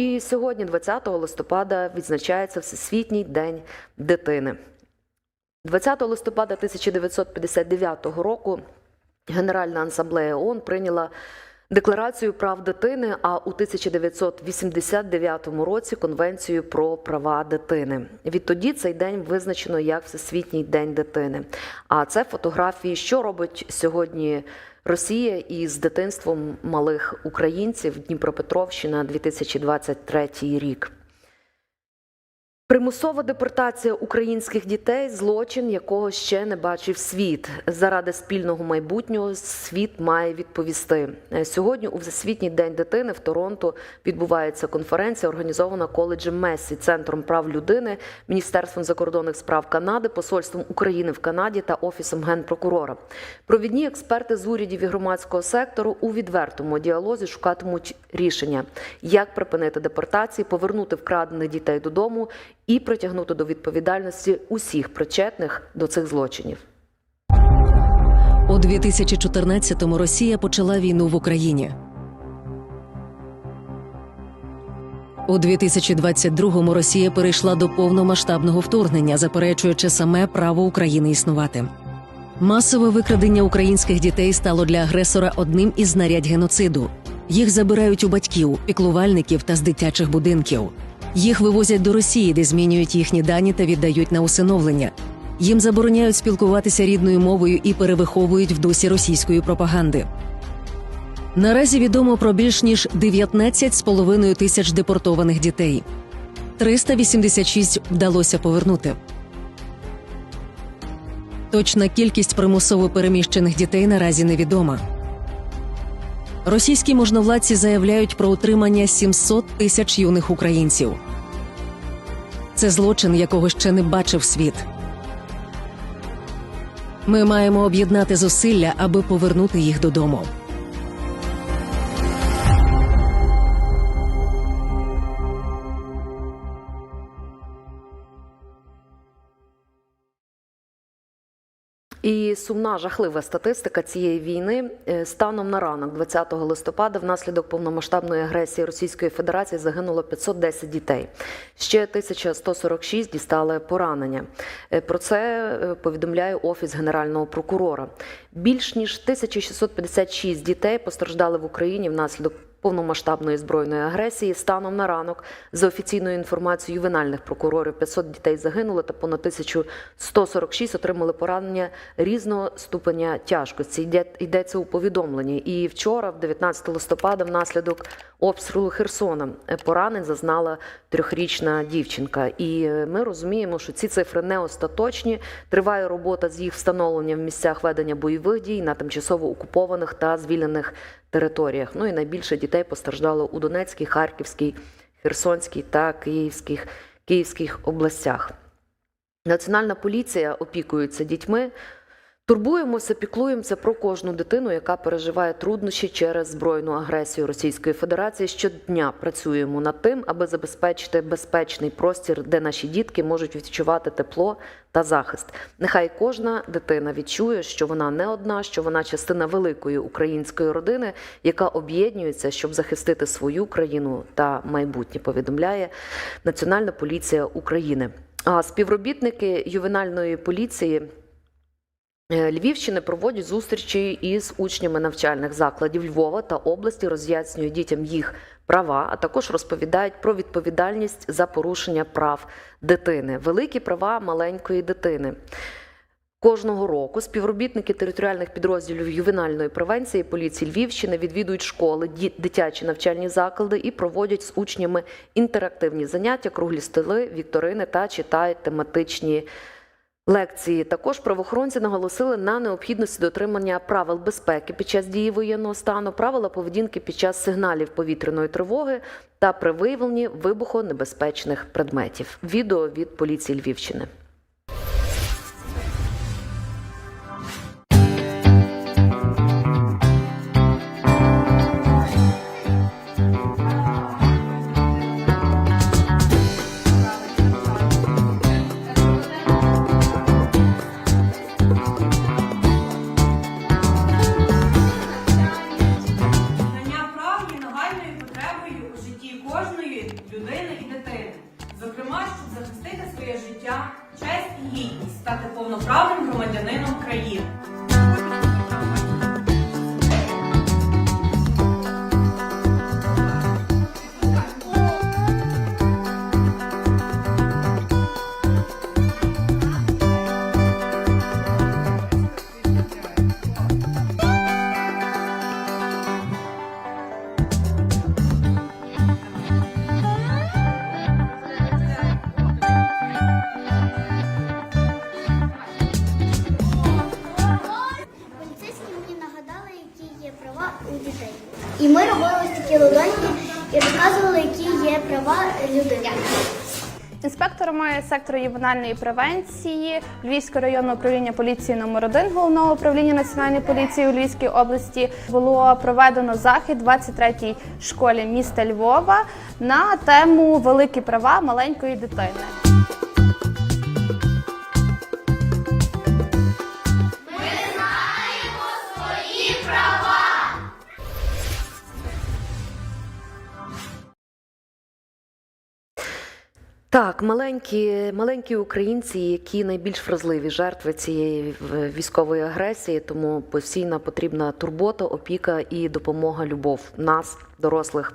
І сьогодні, 20 листопада, відзначається Всесвітній день дитини. 20 листопада 1959 року Генеральна асамблея ООН прийняла Декларацію прав дитини, а у 1989 році Конвенцію про права дитини. Відтоді цей день визначено як Всесвітній день дитини. А це фотографії, що робить сьогодні Росія із дитинством малих українців Дніпропетровщина 2023 рік. Примусова депортація українських дітей злочин, якого ще не бачив світ. Заради спільного майбутнього світ має відповісти. Сьогодні, у Всесвітній день дитини в Торонто відбувається конференція, організована коледжем Месі, центром прав людини, міністерством закордонних справ Канади, посольством України в Канаді та офісом генпрокурора. Провідні експерти з урядів і громадського сектору у відвертому діалозі шукатимуть рішення, як припинити депортації, повернути вкрадених дітей додому і притягнути до відповідальності усіх причетних до цих злочинів. У 2014-му Росія почала війну в Україні. У 2022-му Росія перейшла до повномасштабного вторгнення, заперечуючи саме право України існувати. Масове викрадення українських дітей стало для агресора одним із знарядь геноциду. Їх забирають у батьків, піклувальників та з дитячих будинків. Їх вивозять до Росії, де змінюють їхні дані та віддають на усиновлення. Їм забороняють спілкуватися рідною мовою і перевиховують в дусі російської пропаганди. Наразі відомо про більш ніж 19,5 тисяч депортованих дітей. 386 вдалося повернути. Точна кількість примусово переміщених дітей наразі невідома. Російські можновладці заявляють про утримання 700 тисяч юних українців. Це злочин, якого ще не бачив світ. Ми маємо об'єднати зусилля, аби повернути їх додому. І сумна жахлива статистика цієї війни Е, станом на ранок, 20 листопада, внаслідок повномасштабної агресії Російської Федерації загинуло 510 дітей. Ще 1146 дістали поранення. Е, Про це е, повідомляє офіс генерального прокурора. Більш ніж 1656 дітей постраждали в Україні внаслідок повномасштабної збройної агресії. Станом на ранок, за офіційною інформацією ювенальних прокурорів, 500 дітей загинули та понад 1146 отримали поранення різного ступеня тяжкості. Йдеться у повідомленні. І вчора, в 19 листопада, внаслідок обстрілу Херсона, е, поранень зазнала трьохрічна дівчинка. І е, ми розуміємо, що ці цифри не остаточні. Триває робота з їх встановленням в місцях ведення бойових дій на тимчасово окупованих та звільнених територіях. Ну і найбільше дітей постраждало у Донецькій, Харківській, Херсонській та Київських, Київських областях. Національна поліція опікується дітьми. Турбуємося, піклуємося про кожну дитину, яка переживає труднощі через збройну агресію Російської Федерації. Щодня працюємо над тим, аби забезпечити безпечний простір, де наші дітки можуть відчувати тепло та захист. Нехай кожна дитина відчує, що вона не одна, що вона частина великої української родини, яка об'єднується, щоб захистити свою країну та майбутнє. Повідомляє Національна поліція України. А співробітники ювенальної поліції. Е, Львівщини проводять зустрічі із учнями навчальних закладів Львова та області, роз'яснюють дітям їх права, а також розповідають про відповідальність за порушення прав дитини, великі права маленької дитини. Кожного року співробітники територіальних підрозділів ювенальної превенції поліції Львівщини відвідують школи, дитячі навчальні заклади і проводять з учнями інтерактивні заняття, круглі столи, вікторини та читають тематичні лекції. Також правоохоронці наголосили на необхідності дотримання правил безпеки під час дії воєнного стану, правила поведінки під час сигналів повітряної тривоги та при виявленні вибухонебезпечних предметів. Відео від поліції Львівщини. Гідність, стати повноправним громадянином країни. Права у дітей. І ми робили ось такі ладоньки і розказували, які є права людини. Інспекторами сектору ювенальної превенції Львівського районного управління поліції номер 1 головного управління національної поліції у Львівській області було проведено захід 23-й школі міста Львова на тему Великі права маленької дитини. Так, маленькі, маленькі українці, які найбільш вразливі жертви цієї військової агресії, тому постійна потрібна турбота, опіка і допомога, любов нас, дорослих.